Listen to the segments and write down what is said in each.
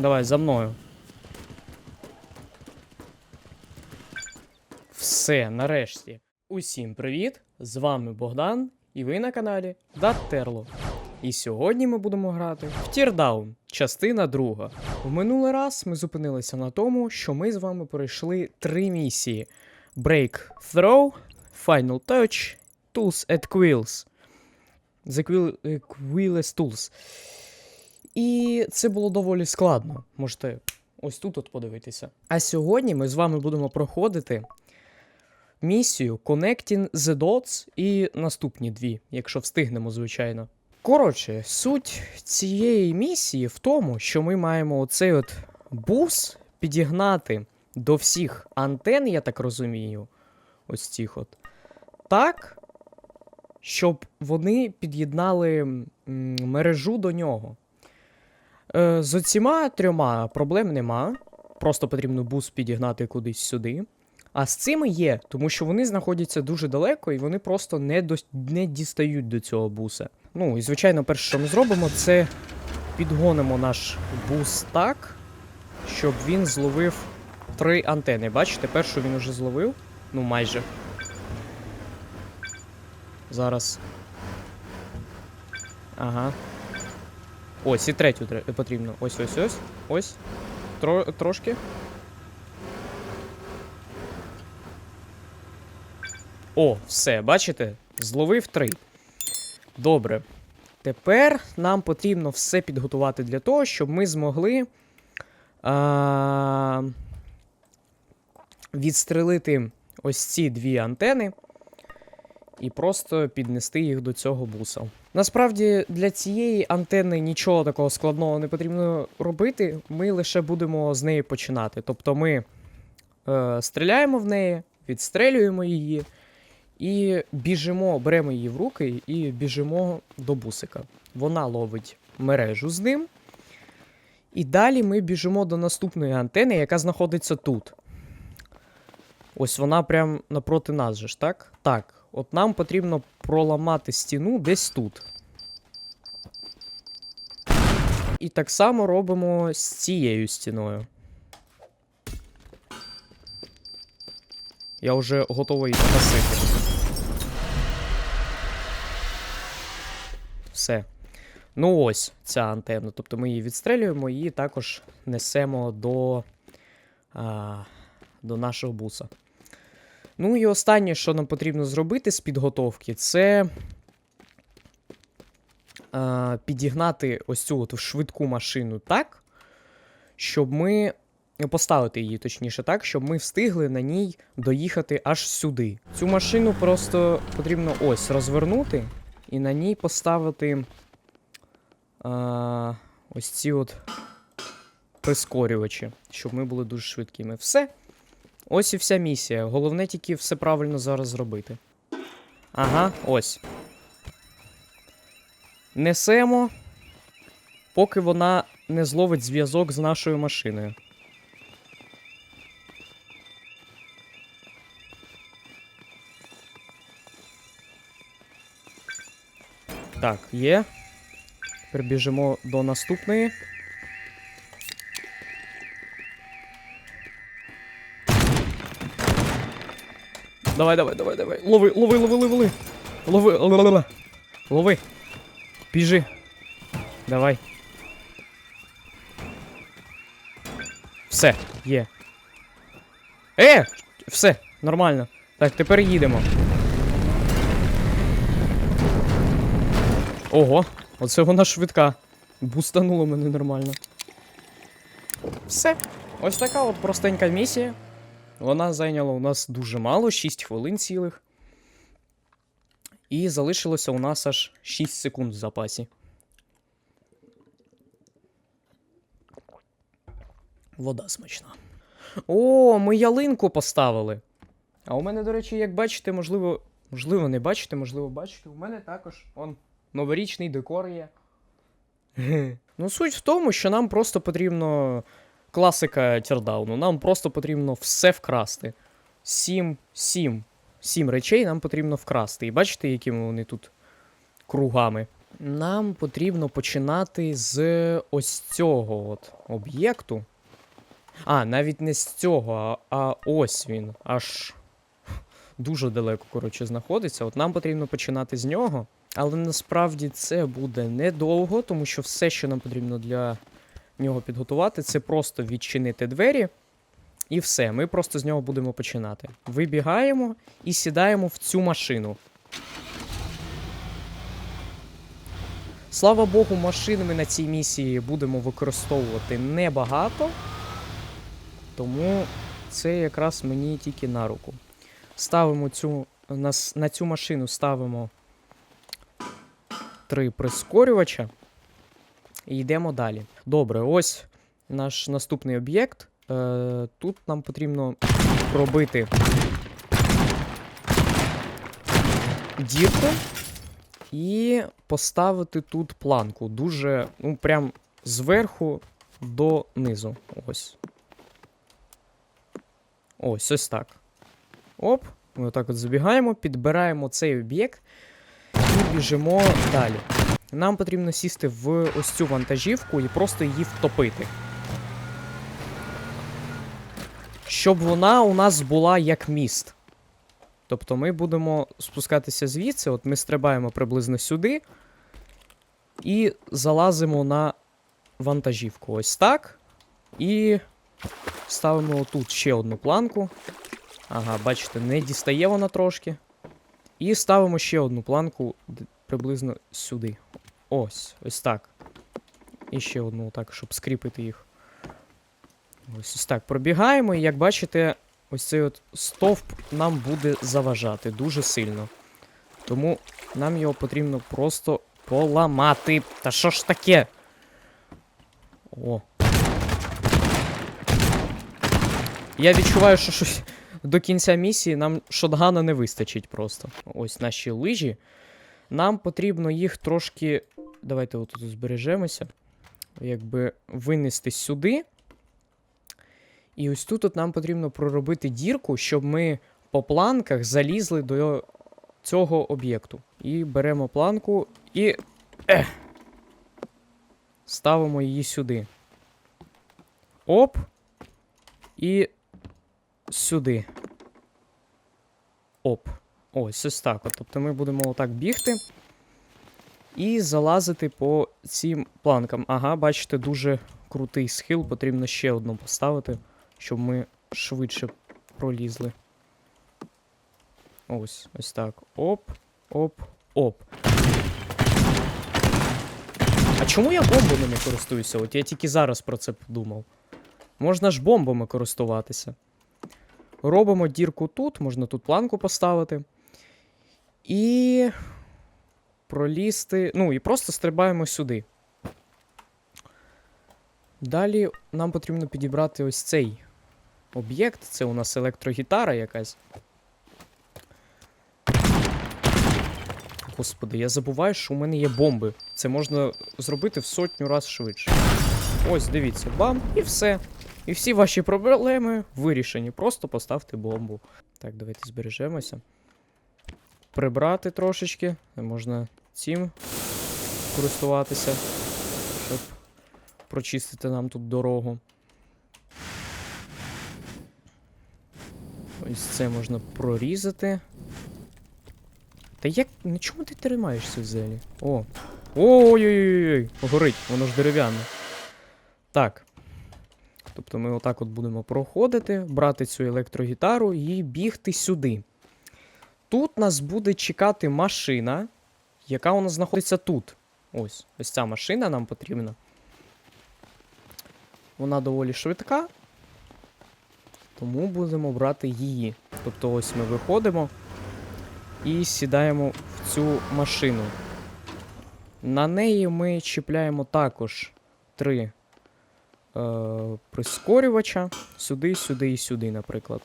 Давай, за мною. Все, нарешті. Усім привіт! З вами Богдан, і ви на каналі Даттерло. І сьогодні ми будемо грати в Тірдаун, частина друга. В минулий раз ми зупинилися на тому, що ми з вами пройшли три місії: Breakthrough, Final Touch, Tools at Quills. The Quill, е, Tools. І це було доволі складно. Можете ось тут от подивитися. А сьогодні ми з вами будемо проходити місію Connecting the Dots і наступні дві, якщо встигнемо, звичайно. Коротше, суть цієї місії в тому, що ми маємо оцей от бус підігнати до всіх антен, я так розумію. Ось цих от. Так, щоб вони під'єднали мережу до нього. Е, з оціма трьома проблем нема. Просто потрібно бус підігнати кудись сюди. А з цими є, тому що вони знаходяться дуже далеко і вони просто не, до... не дістають до цього буса. Ну і звичайно, перше, що ми зробимо, це підгонимо наш бус так, щоб він зловив три антени. Бачите, першу він уже зловив. Ну, майже. Зараз. Ага. Ось, і третю потрібно. Ось, ось, ось. Ось. Тро, трошки. О, все, бачите? Зловив три. Добре. Тепер нам потрібно все підготувати для того, щоб ми змогли а, відстрелити ось ці дві антени і просто піднести їх до цього буса. Насправді для цієї антени нічого такого складного не потрібно робити. Ми лише будемо з неї починати. Тобто ми е, стріляємо в неї, відстрелюємо її і біжимо, беремо її в руки і біжимо до бусика. Вона ловить мережу з ним. І далі ми біжимо до наступної антени, яка знаходиться тут. Ось вона прям напроти нас же ж, так? Так. От нам потрібно проламати стіну десь тут. І так само робимо з цією стіною. Я вже готовий гасити. Все. Ну ось ця антенна. Тобто ми її відстрелюємо і також несемо до, а, до нашого буса. Ну і останнє, що нам потрібно зробити з підготовки, це а, підігнати ось цю от швидку машину так, щоб ми. Поставити її точніше так, щоб ми встигли на ній доїхати аж сюди. Цю машину просто потрібно ось розвернути і на ній поставити а, ось ці от прискорювачі, щоб ми були дуже швидкими. Все. Ось і вся місія. Головне тільки все правильно зараз зробити. Ага, ось. Несемо, поки вона не зловить зв'язок з нашою машиною. Так, є. Прибіжимо до наступної. Давай, давай, давай, давай. Лови, лови, лови, лови, лови. Лови, лови. Біжи. Давай. Все, є. Е! Все, нормально. Так, тепер їдемо. Ого, оце вона швидка. Бустануло мене нормально. Все. Ось така от простенька місія. Вона зайняла у нас дуже мало, 6 хвилин цілих. І залишилося у нас аж 6 секунд в запасі. Вода смачна. О, ми ялинку поставили. А у мене, до речі, як бачите, можливо. Можливо, не бачите, можливо, бачите. У мене також он новорічний декор є. ну, суть в тому, що нам просто потрібно класика тірдауну. Нам просто потрібно все вкрасти. Сім, сім, сім речей нам потрібно вкрасти. І бачите, якими вони тут кругами. Нам потрібно починати з ось цього от об'єкту. А, навіть не з цього, а, а ось він. Аж дуже далеко, коротше, знаходиться. От нам потрібно починати з нього. Але насправді це буде недовго, тому що все, що нам потрібно для нього підготувати, це просто відчинити двері. І все, ми просто з нього будемо починати. Вибігаємо і сідаємо в цю машину. Слава Богу, машин ми на цій місії будемо використовувати небагато. Тому це якраз мені тільки на руку. Ставимо цю. На, на цю машину ставимо три прискорювача. І йдемо далі. Добре, ось наш наступний об'єкт. Е, тут нам потрібно пробити дірку і поставити тут планку. Дуже, ну, прям зверху до низу. Ось. Ось, ось так. Оп. Ми отак от забігаємо, підбираємо цей об'єкт і біжимо далі. Нам потрібно сісти в ось цю вантажівку і просто її втопити. Щоб вона у нас була як міст. Тобто ми будемо спускатися звідси, от ми стрибаємо приблизно сюди і залазимо на вантажівку. Ось так. І ставимо тут ще одну планку. Ага, бачите, не дістає вона трошки. І ставимо ще одну планку приблизно сюди. Ось, ось так. І ще одну, так, щоб скріпити їх. Ось ось так. Пробігаємо, і як бачите, ось цей от стовп нам буде заважати дуже сильно. Тому нам його потрібно просто поламати. Та що ж таке? О. Я відчуваю, що щось до кінця місії нам шотгана не вистачить просто. Ось наші лижі. Нам потрібно їх трошки. Давайте отут збережемося. Якби винести сюди. І ось тут от нам потрібно проробити дірку, щоб ми по планках залізли до цього об'єкту. І беремо планку і. Ех. Ставимо її сюди. Оп. І сюди. Оп. Ось ось так. От. Тобто ми будемо отак бігти і залазити по цим планкам. Ага, бачите, дуже крутий схил. Потрібно ще одну поставити, щоб ми швидше пролізли. Ось, ось так. Оп, оп, оп. А чому я бомбами не користуюся? От я тільки зараз про це подумав. Можна ж бомбами користуватися. Робимо дірку тут, можна тут планку поставити. І пролізти. Ну, і просто стрибаємо сюди. Далі нам потрібно підібрати ось цей об'єкт. Це у нас електрогітара якась. Господи, я забуваю, що у мене є бомби. Це можна зробити в сотню раз швидше. Ось, дивіться, бам, і все. І всі ваші проблеми вирішені. Просто поставте бомбу. Так, давайте збережемося. Прибрати трошечки. Можна цим користуватися, щоб прочистити нам тут дорогу. Ось це можна прорізати. Та як. На чому ти тримаєшся взагалі? О! Ой-ой-ой! Горить, воно ж дерев'яне. Так. Тобто ми отак от будемо проходити, брати цю електрогітару і бігти сюди. Тут нас буде чекати машина, яка у нас знаходиться тут. Ось, ось ця машина нам потрібна. Вона доволі швидка. Тому будемо брати її. Тобто ось ми виходимо і сідаємо в цю машину. На неї ми чіпляємо також три е, прискорювача. Сюди, сюди і сюди, наприклад.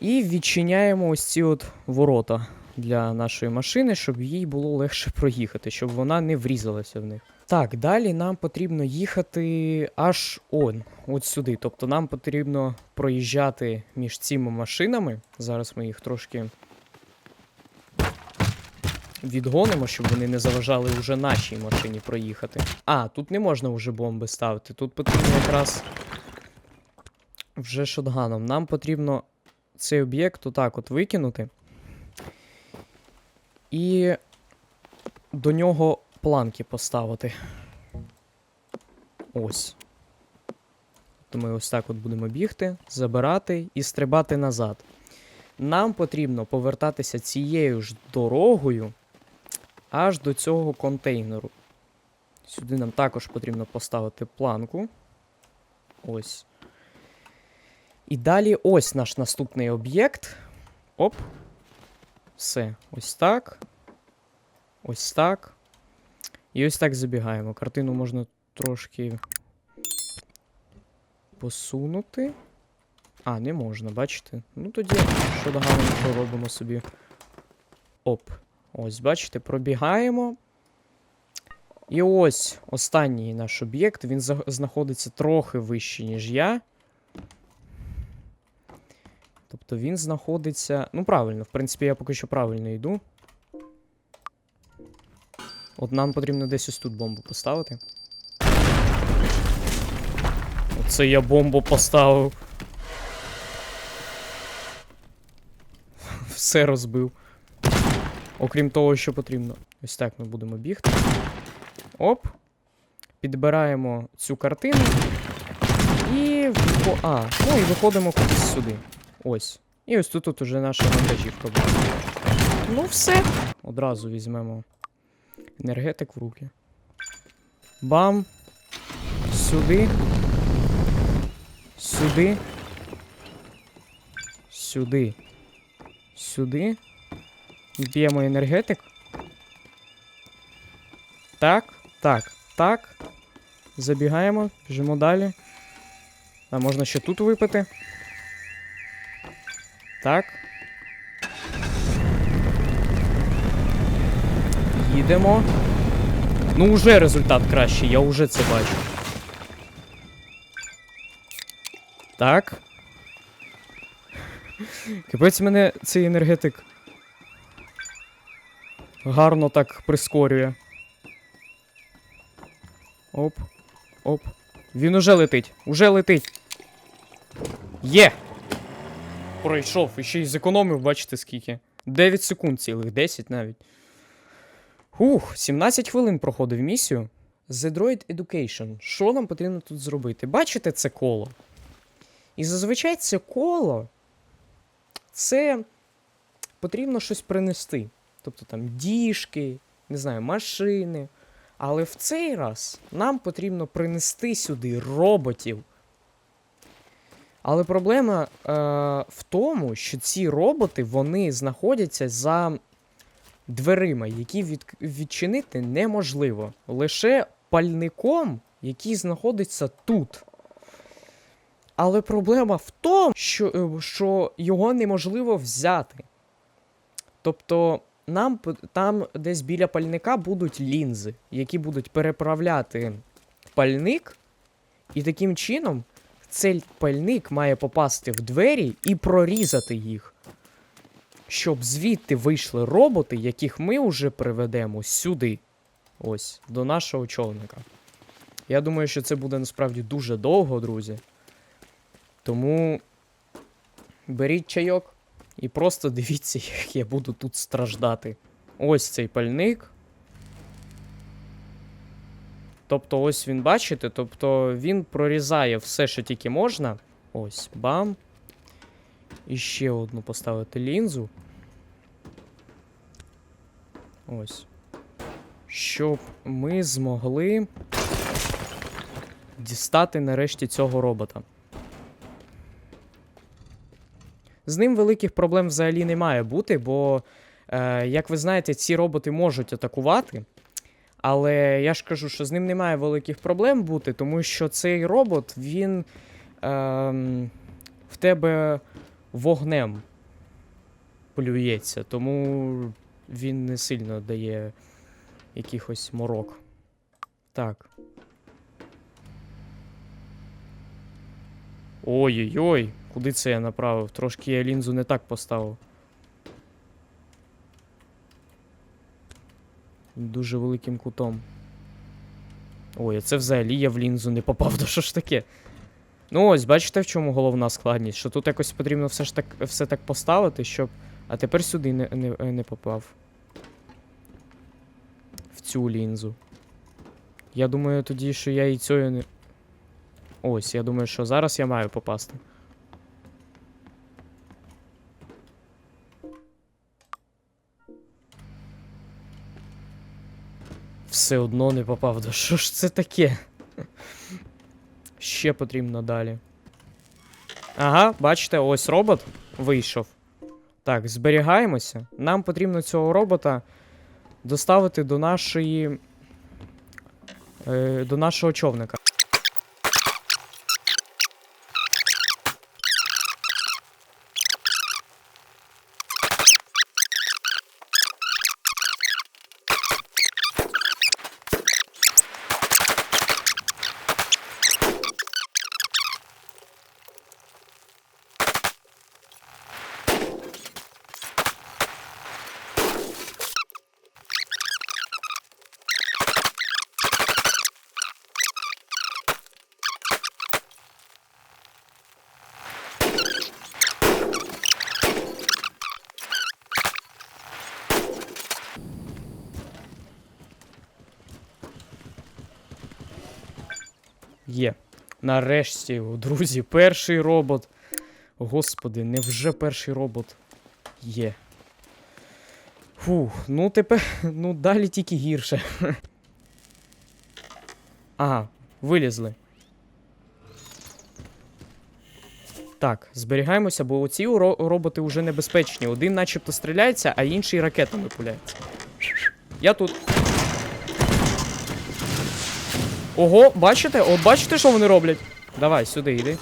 І відчиняємо ось ці от ворота для нашої машини, щоб їй було легше проїхати, щоб вона не врізалася в них. Так, далі нам потрібно їхати аж он, от сюди. Тобто нам потрібно проїжджати між цими машинами. Зараз ми їх трошки відгонимо, щоб вони не заважали вже нашій машині проїхати. А, тут не можна вже бомби ставити. Тут потрібно якраз вже шотганом. Нам потрібно цей об'єкт отак от викинути. І до нього планки поставити. Ось. То ми ось так от будемо бігти, забирати і стрибати назад. Нам потрібно повертатися цією ж дорогою аж до цього контейнеру. Сюди нам також потрібно поставити планку. Ось. І далі ось наш наступний об'єкт. Оп. Все. Ось так. Ось так. І ось так забігаємо. Картину можна трошки посунути. А, не можна, бачите? Ну тоді, що доганенько робимо собі. Оп. Ось, бачите, пробігаємо. І ось останній наш об'єкт. Він знаходиться трохи вище, ніж я. Тобто він знаходиться. Ну, правильно, в принципі, я поки що правильно йду. От нам потрібно десь ось тут бомбу поставити. Оце я бомбу поставив. Все розбив. Окрім того, що потрібно. Ось так ми будемо бігти. Оп. Підбираємо цю картину. І. А, ну і виходимо кудись сюди. Ось. І ось тут, тут уже наша вантажівка буде. Ну, все. Одразу візьмемо енергетик в руки. Бам. Сюди. Сюди. Сюди. Сюди. Б'ємо енергетик. Так, так, так. Забігаємо, біжимо далі. А можна ще тут випити. Так. Їдемо. Ну, уже результат кращий, я вже це бачу. Так. Капець мене цей енергетик гарно так прискорює. Оп. Оп. Він уже летить. Уже летить. Є! Пройшов. І ще й зекономив, бачите скільки. 9 секунд цілих, 10 навіть. Ух, 17 хвилин проходив місію. The Droid Education. Що нам потрібно тут зробити? Бачите це коло? І зазвичай це коло. Це потрібно щось принести. Тобто там діжки, не знаю, машини. Але в цей раз нам потрібно принести сюди роботів. Але проблема е, в тому, що ці роботи вони знаходяться за дверима, які від, відчинити неможливо. Лише пальником, який знаходиться тут. Але проблема в тому, що, е, що його неможливо взяти. Тобто, нам там десь біля пальника будуть лінзи, які будуть переправляти пальник, і таким чином цей пальник має попасти в двері і прорізати їх. Щоб звідти вийшли роботи, яких ми вже приведемо сюди. Ось, до нашого човника. Я думаю, що це буде насправді дуже довго, друзі. Тому беріть чайок і просто дивіться, як я буду тут страждати. Ось цей пальник. Тобто, ось він, бачите, тобто він прорізає все, що тільки можна. Ось, бам. І ще одну поставити лінзу. Ось. Щоб ми змогли дістати нарешті цього робота. З ним великих проблем взагалі не має бути, бо, е, як ви знаєте, ці роботи можуть атакувати. Але я ж кажу, що з ним немає великих проблем бути, тому що цей робот, він ем, в тебе вогнем плюється, тому він не сильно дає якихось морок. Так. Ой-ой-ой, куди це я направив? Трошки я лінзу не так поставив. Дуже великим кутом. Ой, а це взагалі я в лінзу не попав, то що ж таке? Ну ось, бачите, в чому головна складність? Що тут якось потрібно все ж так все так поставити, щоб. А тепер сюди не, не, не попав. В цю лінзу. Я думаю тоді, що я і цією не. Ось, я думаю, що зараз я маю попасти. Все одно не попав. Да що ж це таке? Ще потрібно далі. Ага, бачите, ось робот вийшов. Так, зберігаємося. Нам потрібно цього робота доставити до нашої. Е, до нашого човника. Є. Нарешті, друзі, перший робот. Господи, невже перший робот є. Фух, ну тепер. Ну далі тільки гірше. Ага, вилізли. Так, зберігаємося, бо оці роботи вже небезпечні. Один начебто стріляється, а інший ракетами пуляється. Я тут. Ого, бачите? От бачите, що вони роблять? Давай, сюди йди.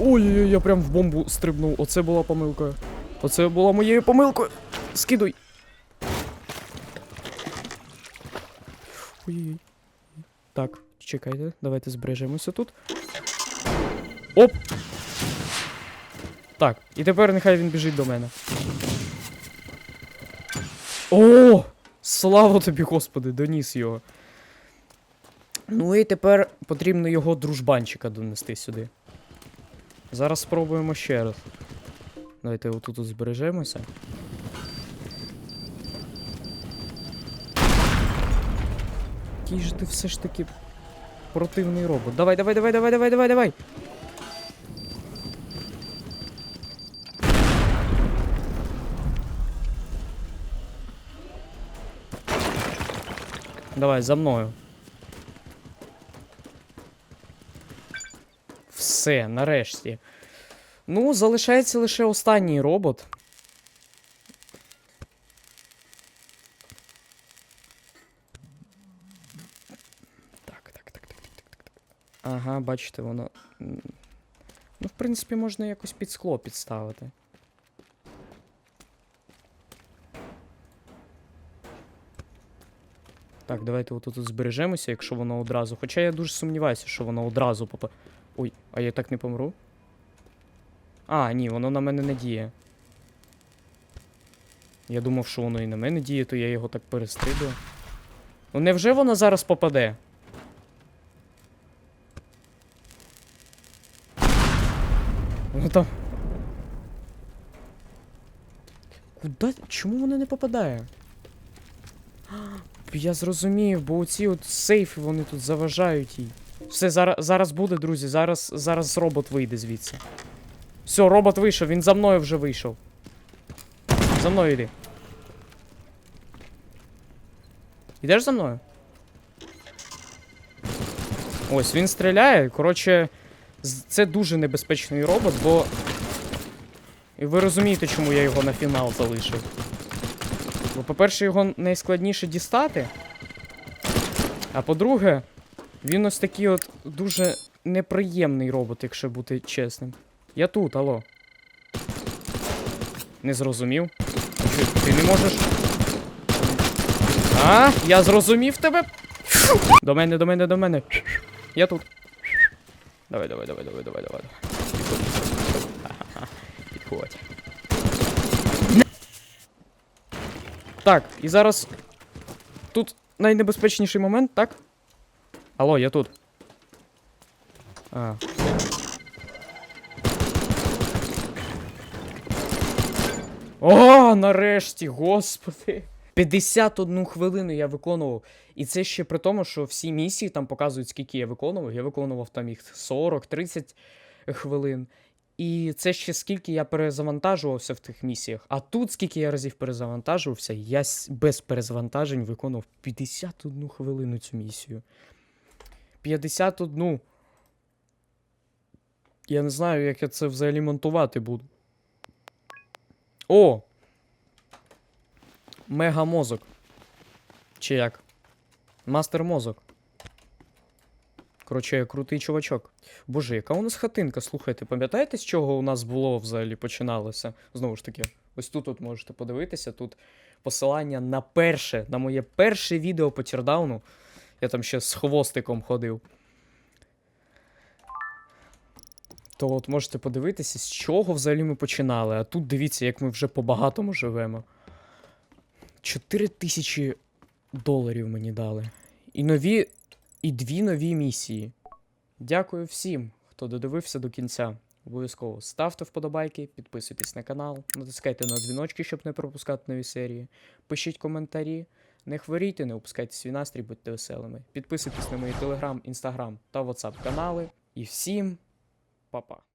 Ой-ой-ой, я прям в бомбу стрибнув. Оце була помилкою. Оце була моєю помилкою. Скидуй. Ой-ой-ой. Так, чекайте, давайте збережемося тут. Оп! Так, і тепер нехай він біжить до мене. О! Слава тобі, Господи, доніс його. Ну і тепер потрібно його дружбанчика донести сюди. Зараз спробуємо ще раз. Давайте отут от збережемося. Який ж ти все ж таки противний робот. Давай, давай, давай, давай, давай, давай, давай. Давай, за мною. Все, нарешті. Ну, залишається лише останній робот. Так, так, так, так, так, так, так. Ага, бачите, воно. Ну, в принципі, можна якось під скло підставити. Так, давайте отут збережемося, якщо воно одразу. Хоча я дуже сумніваюся, що воно одразу попа. Ой, а я так не помру? А, ні, воно на мене не діє. Я думав, що воно і на мене діє, то я його так перестрибую. Ну невже воно зараз попаде? Ну там. Куда? Чому воно не попадає? Я зрозумів, бо оці от сейфи вони тут заважають їй. Все, зараз, зараз буде, друзі. Зараз, зараз робот вийде звідси. Все, робот вийшов, він за мною вже вийшов. За мною йди. Ідеш за мною? Ось, він стріляє. Коротше, це дуже небезпечний робот, бо. І ви розумієте, чому я його на фінал залишив. По-перше, його найскладніше дістати. А по-друге, він ось такий от дуже неприємний робот, якщо бути чесним. Я тут, алло. Не зрозумів. Ти не можеш. А, я зрозумів тебе. До мене, до мене, до мене. Я тут. Давай, давай, давай, давай, давай, давай. Ха-ха-ха. Підходь. Так, і зараз. Тут найнебезпечніший момент, так? Алло, я тут. А. О, нарешті, господи. 51 хвилину я виконував. І це ще при тому, що всі місії там показують, скільки я виконував. Я виконував там їх 40-30 хвилин. І це ще скільки я перезавантажувався в тих місіях. А тут, скільки я разів перезавантажувався, я без перезавантажень виконував 51 хвилину цю місію. 51. Я не знаю, як я це взагалі монтувати буду. О! Мегамозок. Чи як? Мастер мозок. Коротше, крутий чувачок. Боже, яка у нас хатинка, слухайте, пам'ятаєте, з чого у нас було взагалі починалося? Знову ж таки, ось тут от можете подивитися. Тут посилання на перше, на моє перше відео по тірдауну. Я там ще з хвостиком ходив. То от можете подивитися, з чого взагалі ми починали. А тут дивіться, як ми вже по-багатому живемо. 4 тисячі доларів мені дали. І нові. І дві нові місії. Дякую всім, хто додивився до кінця. Обов'язково ставте вподобайки, підписуйтесь на канал, натискайте на дзвіночки, щоб не пропускати нові серії. Пишіть коментарі. Не хворійте, не опускайте свій настрій, будьте веселими. Підписуйтесь на мої телеграм, інстаграм та ватсап канали. І всім па-па.